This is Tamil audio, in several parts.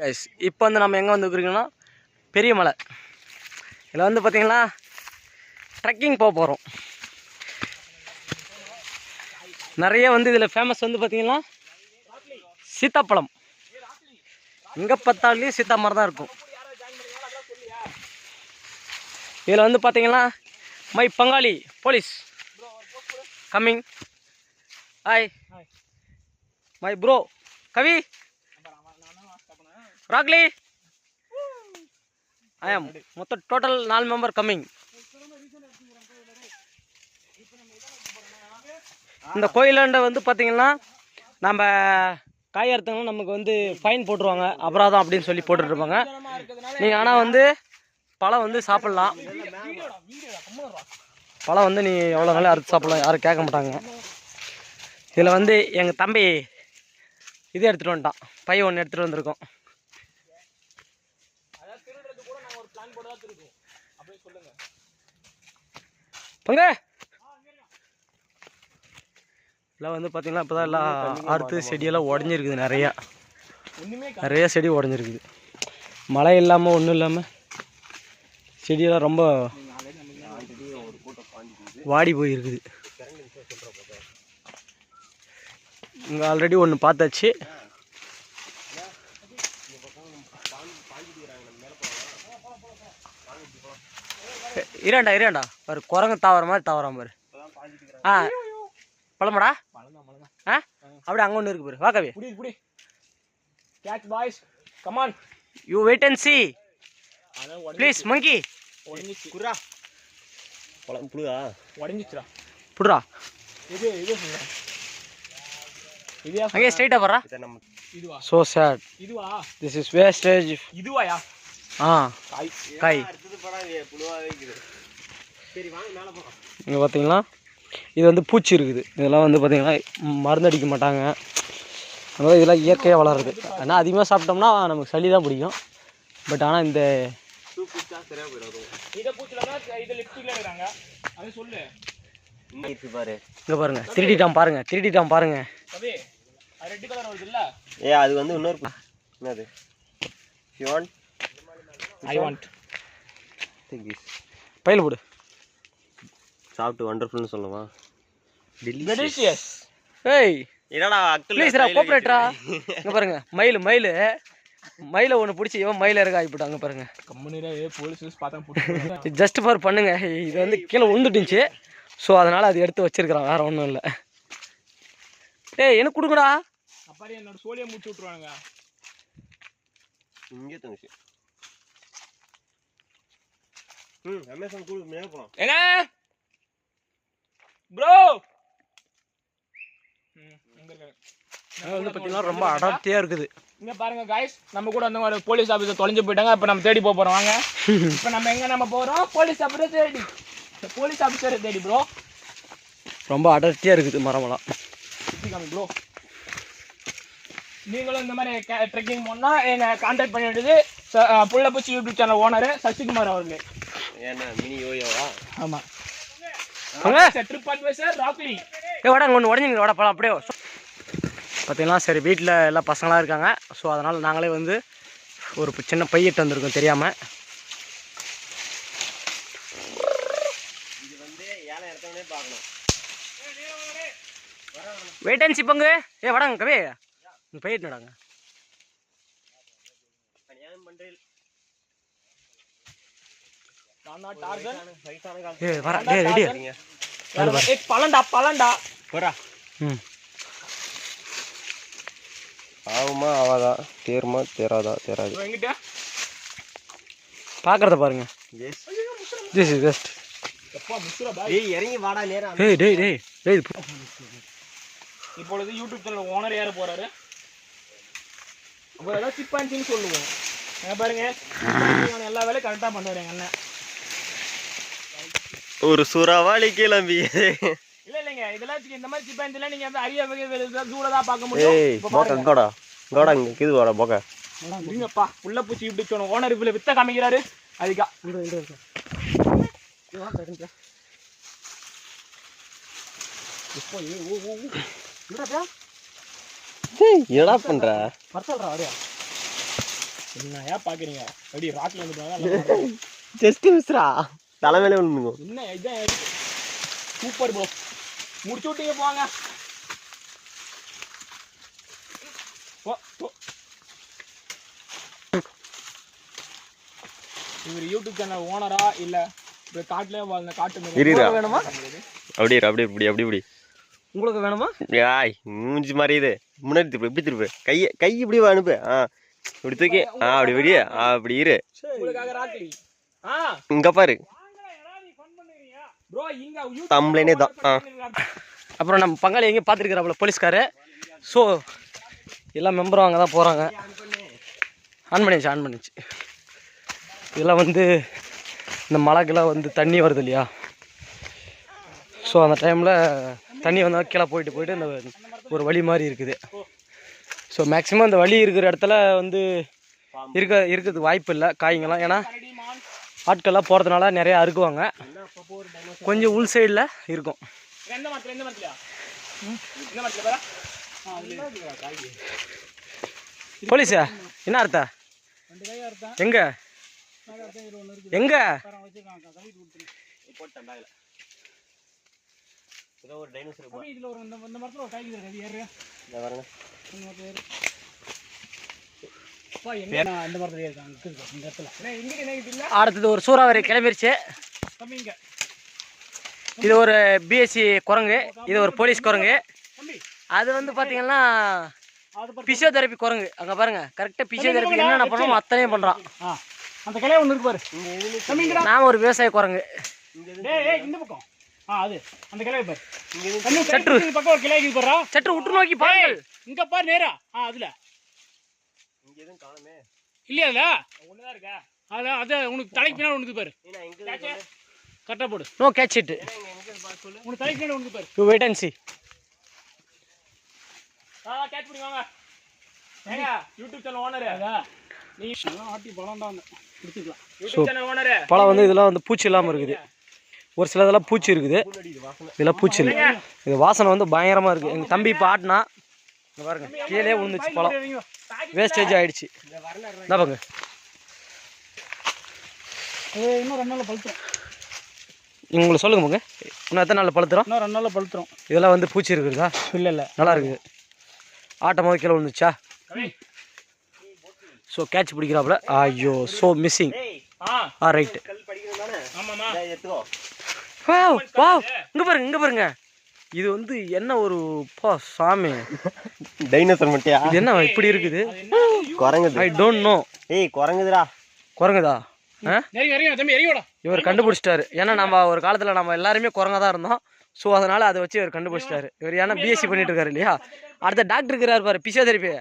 கைஸ் இப்போ வந்து நம்ம எங்கே வந்துருக்கோம்னா பெரிய மலை. இதில் வந்து பார்த்தீங்கன்னா ட்ரெக்கிங் போக போகிறோம் நிறைய வந்து இதில் ஃபேமஸ் வந்து பார்த்தீங்கன்னா சீத்தாப்பழம். எங்கே பார்த்தாலும் சீத்தா மரம் தான் இருக்கும். இதில் வந்து பார்த்தீங்கன்னா மை பங்காளி police coming hi my bro Kavi ராக்லி I ஆம் மொத்தம் டோட்டல் நாலு மெம்பர் கம்மிங் இந்த கோயிலாண்ட வந்து பார்த்தீங்கன்னா நம்ம காய் அறுத்தவங்க நமக்கு வந்து ஃபைன் போட்டுருவாங்க. அபராதம் அப்படின்னு சொல்லி போட்டுட்ருப்பாங்க. நீங்கள் ஆனால் வந்து பழம் வந்து சாப்பிட்லாம். பழம் வந்து நீ எவ்வளோ நாளும் அறுத்து சாப்பிடலாம் யாரும் கேட்க மாட்டாங்க. இதில் வந்து எங்கள் தம்பி இது எடுத்துகிட்டு வந்துட்டான். பையன் ஒன்று எடுத்துகிட்டு வந்திருக்கோம். பங்க எல்லாம் வந்து பார்த்தீங்கன்னா இப்போ தான் எல்லாம் அறுத்து செடியெல்லாம் உடஞ்சிருக்குது நிறையா. நிறைய செடி உடஞ்சிருக்குது. மழை இல்லாமல் ஒன்றும் இல்லாமல் செடியெல்லாம் ரொம்ப வாடி போயிருக்குது. இங்கே ஆல்ரெடி ஒன்று பார்த்தாச்சு. இராண்டா இராண்டா பாரு குரங்கு தாவற மாதிரி தாவறான் பாரு. ஆ. பழமாடா? ஆ? அப்படியே அங்கே ஒன்று இருக்கு பாரு. வா கவி. புடி புடி. Catch boys come on you wait and see please monkey புழுதா? உடஞ்சிச்சுடா. புடுறா. இது இது இதுயா அங்கே ஸ்ட்ரைட்டாக போடுறா. இதை இதுவா? ஸோ சேட் இதுவா? திஸ் இஸ் வேஸ்டேஜ் இதுவாயா? ஆ. காய் இங்கே பார்த்தீங்கன்னா இது வந்து பூச்சி இருக்குது. இதெல்லாம் வந்து பார்த்தீங்கன்னா ம், மருந்து அடிக்க மாட்டாங்க. அதனால் இதெல்லாம் இயற்கையாக வளருது. ஆனால் அதிகமாக சாப்பிட்டோம்னா நமக்கு சளி தான் பிடிக்கும். பட் ஆனால் இந்த இங்கே பாருங்கள் திருடிட்டான் பாருங்கள் திருடிட்டான் இல்ல ஏ அது வந்து இன்னொரு என்னது? ஐ வாண்ட் திங்க் திஸ் பையில் போடு. சாப்பிட்டு வண்டர்ஃபுல்னு சொல்லுவா? டெலிஷியஸ் ஏய். என்னடா அக்கல் ப்ளீஸ்ரா கோஆப்ரேட்ரா இங்கே பாருங்க மயில் மயில். மயிலை ஒன்று பிடிச்சி இவன் மயில இருக்க ஆகிப்பட்டாங்க பாருங்க. கம்பெனில போலீஸ் பார்த்தா போட்டு ஜஸ்ட் ஃபார் பண்ணுங்க. இது வந்து கீழே விழுந்துட்டுச்சு ஸோ அதனால் அது எடுத்து வச்சிருக்கிறான் வேற ஒன்றும் இல்லை. ஏய் எனக்கு கொடுங்கடா. அப்பாரி என்னோட சோழியை முடிச்சு விட்டுருவானுங்க. இங்கே தங்கச்சி. ம் அமேசான் மேலே என்ன? ப்ரோ! வந்து பார்த்தீங்கன்னா ரொம்ப அடர்த்தியாக இருக்குது. இங்க பாருங்க காய்ஸ் நம்ம கூட வந்து ஒரு போலீஸ் ஆபீசர் தொலைஞ்சு போயிட்டாங்க. இப்போ நம்ம தேடி போக போறோம். வாங்க. இப்போ நம்ம எங்க நம்ம போறோம்? போலீஸ் ஆபீசர் தேடி. போலீஸ் ஆபீசர் தேடி ப்ரோ ரொம்ப அடர்த்தியாக இருக்குது மரமெல்லாம். ப்ரோ நீங்களும் இந்த மாதிரி ட்ரெக்கிங் போனா என்ன கான்டாக்ட் பண்ண வேண்டியது ச- அஹ், புள்ளப்பூச்சி யூடியூப் சேனல் ஓனர் சசிகுமார் அவர்களே. ஏன்னா மினி யோயோவா? ஆமா. வாங்க. ட்ரிப் அட்வைசர் ராக்லி ஏ வாடா அங்கே ஒன்று உடஞ்சிங்க வாடா பழம் அப்படியே. பார்த்தீங்கன்னா சரி வீட்டில் எல்லாம் பசங்களாம் இருக்காங்க. ஸோ அதனால் நாங்களே வந்து ஒரு சின்ன பையிட்டு வந்திருக்கோம் தெரியாமல் இது வந்து ஏழை இடத்தவனே பார்க்கணும். வெயிட் அண்ட் சி பங்கு. ஏ வாடாங்க கவே. பையிட்டு நடாங்க கல்யாணம் பண்ணுறேன் நான் தான் டார்கன் வயசான காலம் ஏ வர டே ரெடி ஏய் பழண்டா பழண்டா. போறா ம். ஆகுமா ஆவாதா தேருமா தேராதா? தேராது. பார்க்குறத பாருங்க. திஸ் இஸ் பெஸ்ட் இறங்கி வாடா நேரா. டேய் டேய் டேய் டேய் இது பு- இப்பொழுது யூடியூப் சேனல் ஓனர் யார போறாரு? அப்புறம் ஏதாவது சிப்பாஞ்சின்னு சொல்லுவோம். பாருங்க. எல்லா வேலையும் கரெக்டாக பண்ணுவார் அண்ணன். ஒரு சுறாவாளி கிளம்பி. இல்ல இல்லைங்க. இதெல்லாம் இந்த மாதிரி சிப்பாஞ்சிலாம் நீங்க வந்து அரிய வகை தான் பார்க்க முடியும். ஏய் பாருங்க. கோடா கோடா இங்க கிது வாடா உள்ள பூச்சி யூடியூப் சேனல் ஓனர் இவ்வளவு வித்த காமிக்கிறாரு. அதுக்கா. என்னடா பண்ற? வரச்சல்றா அப்படியா என்னையா பாக்குறீங்க? எப்படி ராக்ல வந்து ஜஸ்ட் மிஸ்ரா தலைமையில விழுந்துங்க என்ன இதான் சூப்பர் ப்ரோ முடிச்சு விட்டீங்க போங்க. இவர் யூடியூப் சேனல் ஓனரா இல்ல இப்ப காட்டுலயே வாழ்ந்த காட்டு வேணுமா? அப்படியே இரு, அப்படியே இப்படி அப்படி இப்படி. உங்களுக்கு வேணுமா? ஆய் மூஞ்சி மாதிரி இது. முன்னாடி திருப்பு இப்படி திருப்பு. கையை கை இப்படி வா அனுப்பு. ஆ இப்படி தூக்கி ஆ அப்படி ஆ அப்படி இரு. உங்களுக்காக ராக்லி ஆ. இங்க பாரு. தம்ப்ளைனே தான். ஆ. அப்புறம் நம்ம பங்காளி எங்கேயும் பார்த்துருக்குறாப்புல போலீஸ்காரு ஸோ எல்லா மெம்பரும் அங்கே தான் போகிறாங்க ஆன் பண்ணிச்சு ஆன் பண்ணிச்சு இதெல்லாம் வந்து இந்த மழைக்கெல்லாம் வந்து தண்ணி வருது இல்லையா? ஸோ அந்த டைமில் தண்ணி வந்தால் கீழே போயிட்டு போயிட்டு இந்த ஒரு வழி மாதிரி இருக்குது. ஸோ மேக்ஸிமம் இந்த வழி இருக்கிற இடத்துல வந்து இருக்க இருக்கிறதுக்கு வாய்ப்பு இல்லை காய்ங்கெல்லாம். ஏன்னா ஆட்கள்லாம் போகிறதுனால நிறையா அறுக்குவாங்க. கொஞ்சம் உள் சைடில் இருக்கும். போலீஸா? என்ன அர்த்தம்? எங்க? எங்க? இதுல ஒரு இந்த இந்த மரத்துல ஒரு காய்க்குது அது ஏறு இந்த மரத்துல இந்த இடத்துல. அடுத்தது ஒரு சூறாவளி கிளம்பிருச்சு. இது ஒரு பிஎஸ்சி குரங்கு. இது ஒரு போலீஸ் குரங்கு. தம்பி. அது வந்து பார்த்தீங்கன்னா பிசியோதெரப்பி குரங்கு. அங்கே பாருங்க கரெக்டாக பிசியோதெரப்பி என்னென்ன பண்ணணுமோ அத்தனையும் பண்ணுறான் அந்த கிளைய இருக்கு பாரு. ஒரு விவசாய குரங்கு. டேய் ஏய் இந்த பக்கம். ஆ அது. அந்த கிளைய பாரு. தம்பி சற்று. சற்று. உற்று நோக்கி பாருங்கள். இங்க பாரு நேரா. ஆ அதுல. இல்லையா? அதுல ஒண்ணுதான் இருக்கா? அதுல அது உனக்கு தலைக்கு பின்னாடி பாரு. கரெக்டா போடு. நோ கேட்ச் இட் உனக்கு தலைக்கு பின்னாடி பாரு. யூ வெயிட் அண்ட் சி ஆ கேட்ச் பண்ணி வாங்க. ஏங்க யூடியூப் சேனல் ஓனர் நீ ஆட்டி பழம் தான் எடுத்துக்கலாம் யூடியூப் சேனல் ஓனர் பழம் வந்து இதெல்லாம் வந்து பூச்சி இல்லாமல் இருக்குது. ஒரு சில இதெல்லாம் பூச்சி இருக்குது. இதெல்லாம் பூச்சி இல்லை. இது வாசனை வந்து பயங்கரமாக இருக்குது எங்கள் தம்பி இப்போ ஆட்டினா இங்க பாருங்க கீழே விழுந்துச்சு பழம். வேஸ்டேஜ் ஆயிடுச்சு. என்ன பாங்க இன்னும் ரெண்டு நாள் பழுத்துரும். உங்களுக்கு சொல்லுங்க போங்க இன்னும் எத்தனை நாளில் பழுத்துறோம் இன்னும் ரெண்டு நாள் பழுத்துரும். இதெல்லாம் வந்து பூச்சி இருக்குதா? இல்ல இல்ல. நல்லா இருக்குது. ஆட்டம் போது கீழே விழுந்துச்சா? ஸோ கேட்ச் பிடிக்கிறாப்புல. ஐயோ ஸோ மிஸ்ஸிங் ஆ. ரைட்டு ஆமாமா வாவ் இங்கே பாருங்க இங்கே பாருங்க. இது வந்து என்ன ஒரு பா சாமி? டைனோசர் மட்டியா? இது என்ன இப்படி இருக்குது? குரங்குது. ஐ டோன்ட் நோ ஏய் குரங்குதுடா. குரங்குதா? இவர் கண்டுபிடிச்சிட்டாரு. ஏன்னா நம்ம ஒரு காலத்தில் நம்ம எல்லாருமே குரங்கா தான் இருந்தோம். ஸோ அதனால் அதை வச்சு இவர் கண்டுபிடிச்சிட்டாரு. இவர் ஏன்னா பிஎஸ்சி பண்ணிட்டு இருக்காரு இல்லையா? அடுத்த டாக்டர் இருக்கிறார் பாரு பிசியோதெரப்பி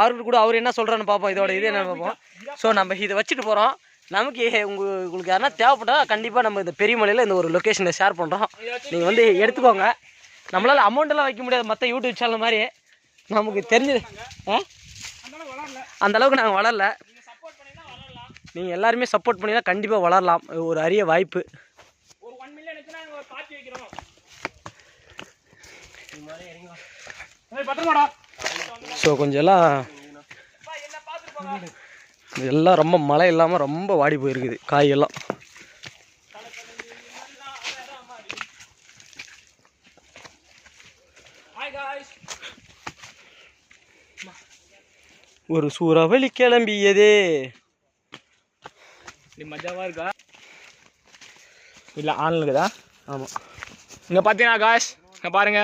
அவருக்கு கூட அவர் என்ன சொல்கிறான்னு பார்ப்போம் இதோட இது என்ன பார்ப்போம் ஸோ நம்ம இதை வச்சுட்டு போகிறோம் நமக்கு உங்க உங்களுக்கு யாருன்னா தேவைப்பட்டா கண்டிப்பாக நம்ம இந்த பெரியமலையில் இந்த ஒரு லொக்கேஷனில் ஷேர் பண்ணுறோம் நீங்கள் வந்து எடுத்துக்கோங்க. நம்மளால் அமௌண்ட்டெல்லாம் வைக்க முடியாது. மற்ற யூடியூப் சேனல் மாதிரி. நமக்கு தெரிஞ்சது. ஆ? அந்த அளவுக்கு நாங்கள் வளரல. நீங்கள் எல்லாருமே சப்போர்ட் பண்ணினா கண்டிப்பாக வளரலாம். ஒரு அரிய வாய்ப்பு. ஸோ கொஞ்சம் எல்லாம் எல்லாம் ரொம்ப மழை இல்லாமல் ரொம்ப வாடி போயிருக்குது. காயெல்லாம் ஹாய் காய்ஸ் ஒரு சூறாவளி கிளம்பியதே. நீ மஜாவா இருக்கா? இல்ல ஆன்ல இருக்குதா? ஆமாம் இங்க பாத்தீங்கன்னா காய்ஸ் இங்க பாருங்க.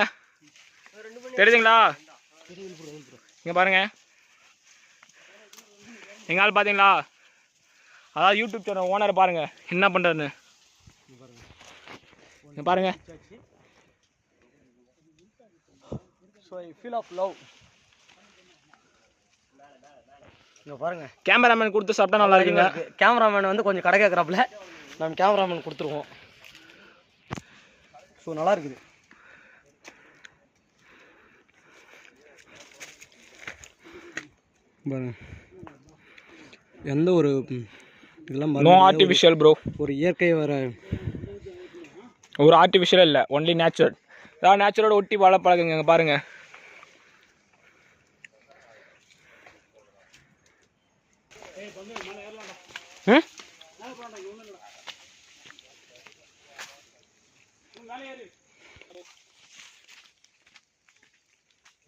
தெரியுதுங்களா? இங்க பாருங்க. எங்க ஆள் பாத்தீங்களா? அதாவது யூடியூப் சேனல் ஓனர் பாருங்க. என்ன பண்றாருன்னு இங்க பாருங்க. ஸோ ஃபீல் ஆஃப் லவ் இங்கே பாருங்க. கேமராமேன் கொடுத்து சாப்பிட்டா நல்லா இருக்குங்க. கேமராமேன் வந்து கொஞ்சம் கடை கேட்குறாப்புல நம்ம கேமராமேன் கொடுத்துருவோம். ஸோ நல்லா இருக்குது. பாருங்க. எந்த ஒரு இதெல்லாம் நோ ஆர்டிஃபிஷியல் ப்ரோ ஒரு- இயற்கை வர ஒரு ஆர்டிஃபிஷியல் இல்லை ஒன்லி நேச்சுரல் அதாவது நேச்சுரலோட ஒட்டி வாழ பழகுங்க இங்க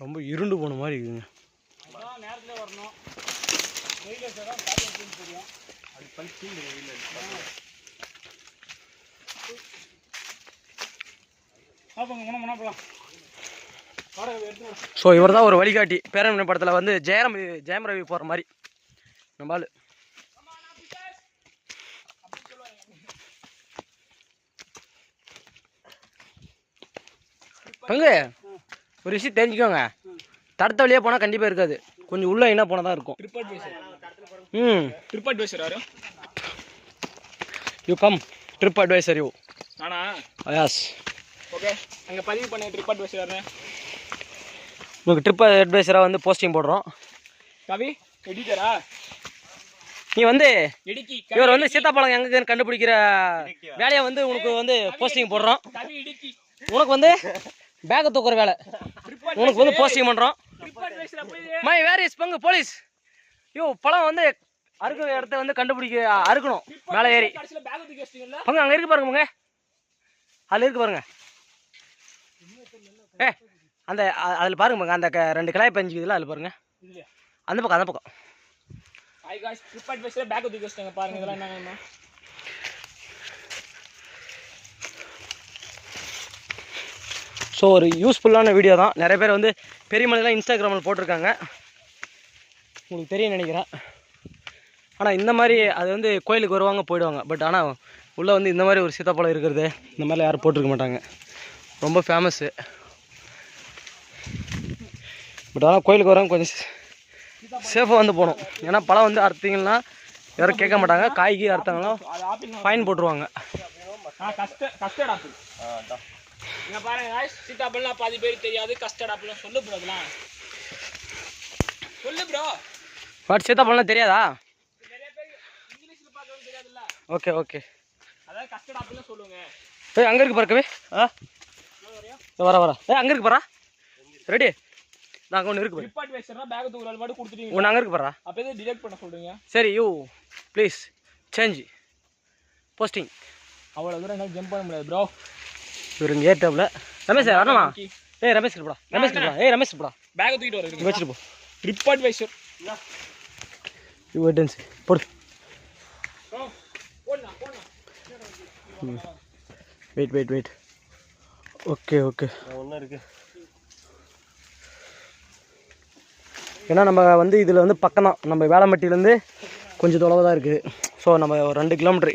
ரொம்ப இருண்டு போன மாதிரி இருக்குங்க. நேரத்தில் வரணும். வெயில் தான் தெரியும். அது பழிச்சு வெயில். ஸோ இவர் தான் ஒரு வழிகாட்டி. பேரன் படத்தில் வந்து ஜெயரம் ஜெயம் ரவி போகிற மாதிரி. நம்ம ஆளு. பங்கு ஒரு விஷயம் தெரிஞ்சுக்கோங்க. தடுத்த வழியாக போனால் கண்டிப்பாக இருக்காது. கொஞ்சம் உள்ள என்ன போனால் தான் இருக்கும். ம். ட்ரிப் அட்வைசர் யாரு you come trip advisor you நானா? யாஸ் ஓகே அங்கே பதிவு பண்ண ட்ரிப் அட்வைசர் யாரு உங்களுக்கு ட்ரிப் அட்வைசராக வந்து போஸ்டிங் போடுறோம். கவி எடிட்டரா நீ வந்து இவர் வந்து சீத்தாப்பழம் எங்கன்னு கண்டுபிடிக்கிற வேலையை வந்து உனக்கு வந்து போஸ்டிங் போடுறோம். உனக்கு வந்து பேக்கை தூக்குற வேலை. உனக்கு வந்து போஸ்டிங் பண்ணுறோம் மை வேர் இஸ் பங்கு போலீஸ் யோ பழம் வந்து அறுக்கிற இடத்த வந்து கண்டுபிடிக்க அறுக்கணும். மேலே ஏறி. பங்கு அங்கே இருக்கு பாருங்க பங்கு. அதில் இருக்கு பாருங்க. ஏ அந்த அதில் பாருங்க பங்கு. அந்த ரெண்டு கிளாய் பஞ்சுக்குதுல அதில் பாருங்க. அந்த பக்கம் அந்த பக்கம். தூக்கி வச்சிட்டாங்க பாருங்க இதெல்லாம் என்னங்க ஸோ ஒரு யூஸ்ஃபுல்லான வீடியோ தான். நிறைய பேர் வந்து பெரியமலைலாம் இன்ஸ்டாகிராமில் போட்டிருக்காங்க. உங்களுக்கு தெரியும் நினைக்கிறேன். ஆனால் இந்த மாதிரி அது வந்து கோயிலுக்கு வருவாங்க போயிடுவாங்க. பட் ஆனால் உள்ளே வந்து இந்த மாதிரி ஒரு சீத்தாப்பழம் இருக்கிறது இந்த மாதிரிலாம் யாரும் போட்டிருக்க மாட்டாங்க. ரொம்ப ஃபேமஸ்ஸு பட் ஆனால் கோயிலுக்கு வரவங்க கொஞ்சம் சேஃபாக வந்து போகணும். ஏன்னா பழம் வந்து அறுத்தீங்கன்னா யாரும் கேட்க மாட்டாங்க. காய்கறி அறுத்தாங்கன்னா ஃபைன் போட்டுருவாங்க. இங்க பாருங்க காய்ஸ் சீத்தாப்பழம் பாதி பேர் தெரியாது. கஸ்டர்ட் ஆப்பிள் சொல்லு ப்ரோ அதெல்லாம். சொல்லு ப்ரோ பட் சீத்தாப்பழம்லாம் தெரியாதா ஓகே ஓகே அதாவது கஸ்டர்ட் ஆப்பிள் சொல்லுங்க. ஏய் அங்கே இருக்கு பறக்கவே ஆ? வர வர. ஏய் அங்கே இருக்கு பாரா. ரெடி அங்கே ஒன்று இருக்கு பாரு. ட்ரிப் அட்வைசர்னா பேக் தூக்குற மட்டும் கொடுத்துட்டீங்க. ஒன்று அங்கே இருக்கு பாரா. அப்போ எது டிடெக்ட் பண்ண சொல்றீங்க? சரி யூ ப்ளீஸ் சேஞ்ச் போஸ்டிங் அவ்வளோ தூரம் என்னால் ஜம்ப் பண்ண முடியாது ப்ரோ இவர் இங்கே ஏற்றாப்புல ரமேஷ் வரணுமா? ஏய் ரமேஷ் இருப்படா ரமேஷ் இருப்படா ஏய் ரமேஷ் இருப்படா பேக் தூக்கிட்டு வர வச்சுட்டு போ. ட்ரிப் அட்வைசர் யூ வெயிட்டன்ஸ் போடு. போடா போடா wait wait wait okay okay ஒன்றும் இருக்கு ஏன்னா நம்ம வந்து இதில் வந்து பக்கம் தான் நம்ம வேளம்பட்டியிலேருந்து கொஞ்சம் தொலைவு தான் இருக்குது ஸோ நம்ம ஒரு ரெண்டு கிலோமீட்டர்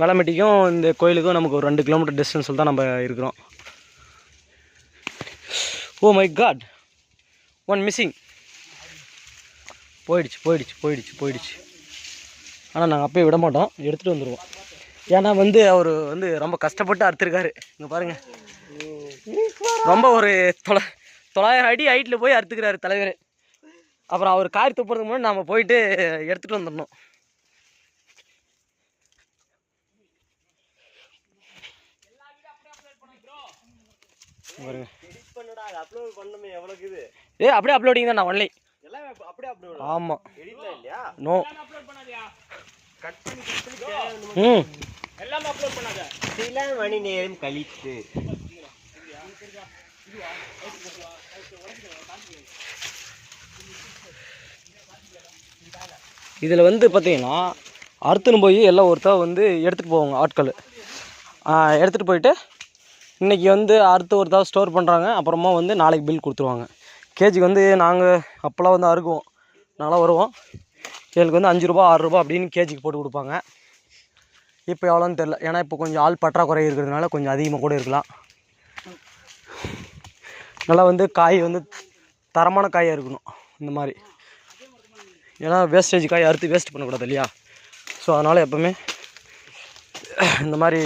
வேளம்பட்டிக்கும் இந்த கோயிலுக்கும் நமக்கு ஒரு ரெண்டு கிலோமீட்டர் டிஸ்டன்ஸில் தான் நம்ம இருக்கிறோம். Oh my god one missing போயிடுச்சு போயிடுச்சு போயிடுச்சு போயிடுச்சு. ஆனால் நாங்கள் அப்போயே விட மாட்டோம். எடுத்துகிட்டு வந்துடுவோம் ஏன்னா வந்து அவர் வந்து ரொம்ப கஷ்டப்பட்டு அறுத்துருக்காரு. இங்கே பாருங்கள் ரொம்ப ஒரு தொலை தொள்ளாயிரம் அடி ஹைட்டில் போய் அறுத்துக்கிறாரு தலைவர். அப்புறம் அவர் கார் துப்புறதுக்கு முன்னாடி நாம் போயிட்டு எடுத்துகிட்டு வந்துடணும். பாருங்க. அப்லோட் இது? ஏ அப்படியே அப்லோடிங் தான் நான் ஒன்லி எல்லாம் அப்படியே அப்லோட் ஆமாம் எடிட்லாம் இல்லையா? நோ அப்லோட் பண்ணாதயா? கட் பண்ணி கட் பண்ணி தேவையான ம். எல்லாமே அப்லோட் பண்ணாத. சில மணி நேரம் கழித்து. இதில் வந்து பார்த்தீங்கன்னா அறுத்துன்னு போய் எல்லாம் ஒருத்தர் வந்து எடுத்துகிட்டு போவாங்க ஆட்கள். எடுத்துகிட்டு போயிட்டு இன்றைக்கி வந்து அறுத்து தடவை ஸ்டோர் பண்ணுறாங்க அப்புறமா வந்து நாளைக்கு பில் கொடுத்துருவாங்க. கேஜிக்கு வந்து நாங்கள் அப்போல்லாம் வந்து அறுக்குவோம். நாங்களாம் வருவோம். எங்களுக்கு வந்து அஞ்சு ரூபா ஆறு ரூபா அப்படின்னு கேஜிக்கு போட்டு கொடுப்பாங்க. இப்போ எவ்வளோன்னு தெரில ஏன்னா இப்போ கொஞ்சம் ஆள் பற்றாக்குறை இருக்கிறதுனால கொஞ்சம் அதிகமாக கூட இருக்கலாம். நல்லா வந்து காய் வந்து தரமான காயாக இருக்கணும். இந்த மாதிரி. ஏன்னா வேஸ்டேஜ் காய் அறுத்து வேஸ்ட் பண்ணக்கூடாது இல்லையா? ஸோ அதனால் எப்போவுமே இந்த மாதிரி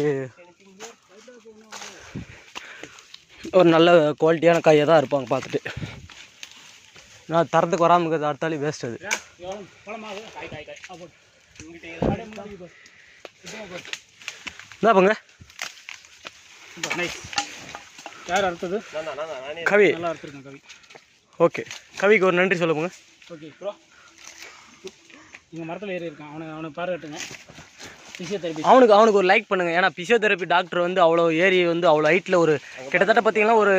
ஒரு நல்ல குவாலிட்டியான காயாக தான் இருப்பாங்க பார்த்துட்டு. நான் தரத்துக்கு வராமல் இருக்கிறது அடுத்தாலே வேஸ்ட் அது. என்ன பங்க யார் அறுத்தது கவி. நல்லா அறுத்துருக்கேன் கவி ஓகே. கவிக்கு ஒரு நன்றி சொல்லுங்க ஓகே ப்ரோ இங்கே மரத்தில் ஏறி இருக்கான் அவனை அவனை பாராட்டுங்க ஃபிசியோதெரபி அவனுக்கு அவனுக்கு ஒரு லைக் பண்ணுங்க. ஏன்னா பிசியோதெரப்பி டாக்டர் வந்து அவ்வளோ ஏரி வந்து அவ்வளோ ஹைட்டில் ஒரு கிட்டத்தட்ட பார்த்தீங்கன்னா ஒரு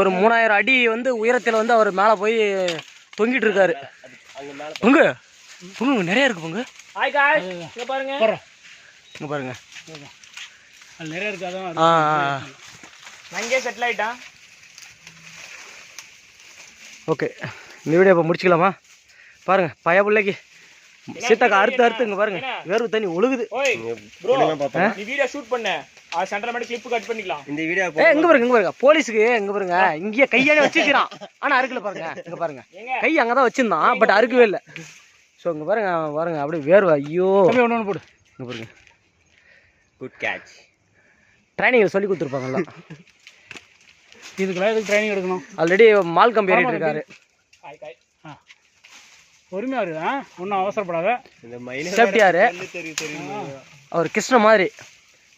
ஒரு மூணாயிரம் அடி வந்து உயரத்தில் வந்து அவர் மேலே போய் தொங்கிட்டு இருக்காரு. பொங்க பொங்க நிறைய இருக்கு பொங்க. இங்க பாருங்க. இங்கே பாருங்க. அது நிறைய இருக்காதான் ஆ இங்கே செட்டில் ஆயிட்டான் ஓகே இந்த வீடியோ இப்போ முடிச்சுக்கலாமா? பாருங்க பய பிள்ளைக்கு சீத்தாக்கா அறுத்து அறுத்து இங்கே பாருங்க. வேர்வை தண்ணி ஒழுகுது. நீ வீடியோ ஷூட் பண்ண. சென்டர் மட்டும் கிளிப் கட் பண்ணிக்கலாம். இந்த வீடியோ ஏ இங்க பாருங்க இங்க பாருங்க. போலீஸுக்கு இங்க பாருங்க. இங்கேயே கையாலே வச்சிருக்கிறான். ஆனா அறுக்கல பாருங்க இங்க பாருங்க. கை அங்கதான் வச்சிருந்தான் பட் அறுக்கவே இல்லை. ஸோ இங்க பாருங்க பாருங்க அப்படியே வேர்வை. ஐயோ. ஒன்று ஒன்று போடு. இங்க பாருங்க. குட் கேட்ச் ட்ரைனிங் சொல்லி கொடுத்துருப்பாங்கல்ல இதுக்கெல்லாம் எதுக்கு ட்ரைனிங் எடுக்கணும்? ஆல்ரெடி மால் கம்பி இருக்காரு. பொறுமையாக இரு ஆ ஒன்றும் அவசரப்படாத இந்த மயில சேஃப்டியாரு அவர் கிருஷ்ண மாதிரி.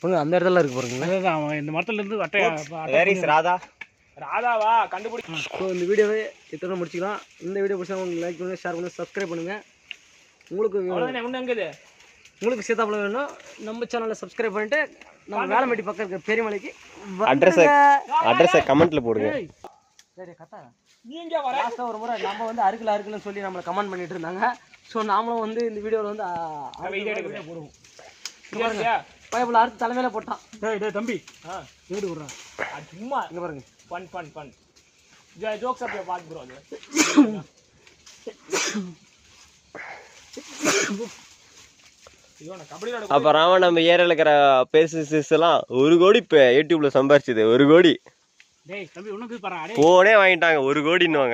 பொண்ணு அந்த இடத்துல இருக்கு பாருங்க அதுதான் இந்த மரத்துலேருந்து இஸ் ராதா ராதாவா கண்டுபிடி ஸோ இந்த வீடியோவை இத்தனை முடிச்சுக்கலாம். இந்த வீடியோ பிடிச்சா உங்களுக்கு லைக் பண்ணுங்க ஷேர் பண்ணுங்க சப்ஸ்கிரைப் பண்ணுங்க. உங்களுக்கு ஒன்று உங்களுக்கு சீதாப்பழம் வேணும். நம்ம சேனலை சப்ஸ்கிரைப் பண்ணிட்டு நம்ம வேலைமெட்டி பக்கம் இருக்க பெரியமலைக்கு அட்ரஸ் அட்ரஸை கமெண்ட்ல போடுங்க. சரி கத்தா நீ எங்கே வர. லாஸ்ட்டாக ஒரு முறை நம்ம வந்து அருகில் அருகில்னு சொல்லி நம்மளை கமெண்ட் பண்ணிட்டு இருந்தாங்க. ஸோ நாமளும் வந்து இந்த வீடியோவில் வந்து. போடுவோம்? பயப்புல அறுத்து தலைமையில போட்டான். டேய் டேய் தம்பி. ஆ. வீடு விட்றா. சும்மா. இங்க பாருங்க. ஃபன் ஃபன் ஃபன் ஜோக்ஸ் அப்படியே பார்த்து ப்ரோ அது. அப்புறம் நம்ம ஏரியாவில் இருக்கிற பெருசு சிறுசுலாம் ஒரு கோடி இப்போ யூடியூப்ல சம்பாரிச்சது ஒரு கோடி. போனே வாங்கிட்டாங்க ஒரு கோடின்னு